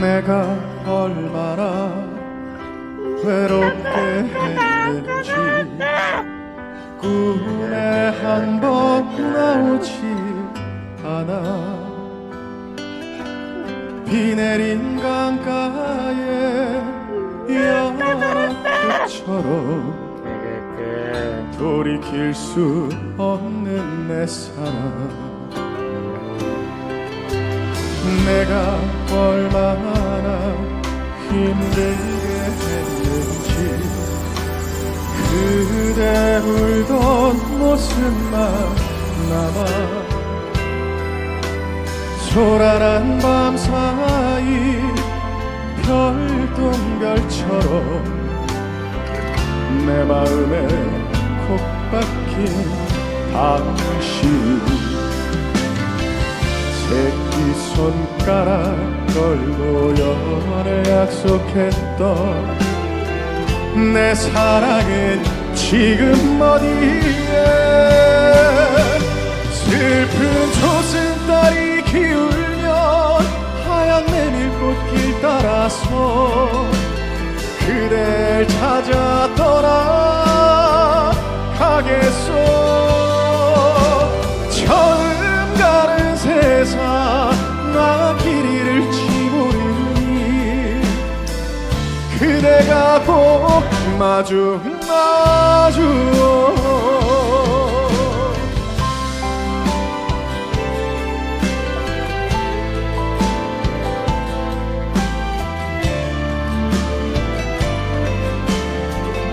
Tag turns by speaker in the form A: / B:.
A: 내가 얼마나 외롭게 했는지. 꿈에 한 번 나오지 않아. 비 내린 강가에 연꽃처럼 돌이킬 수 없는 내 사랑 내가 얼마나 힘들게 했는지 그대 울던 모습만 남아 초라한 밤 사이 별똥별처럼 내 마음에 콕 박힌 당신 손가락 걸고 연애 약속했던 내 사랑은 지금 어디에? 슬픈 초승달이 기울면 하얀 메밀꽃길 따라서 그댈 찾아 떠나가겠소. 처음 가는 세상 나길 잃을지 모르니. 그대가 꼭 마주 나서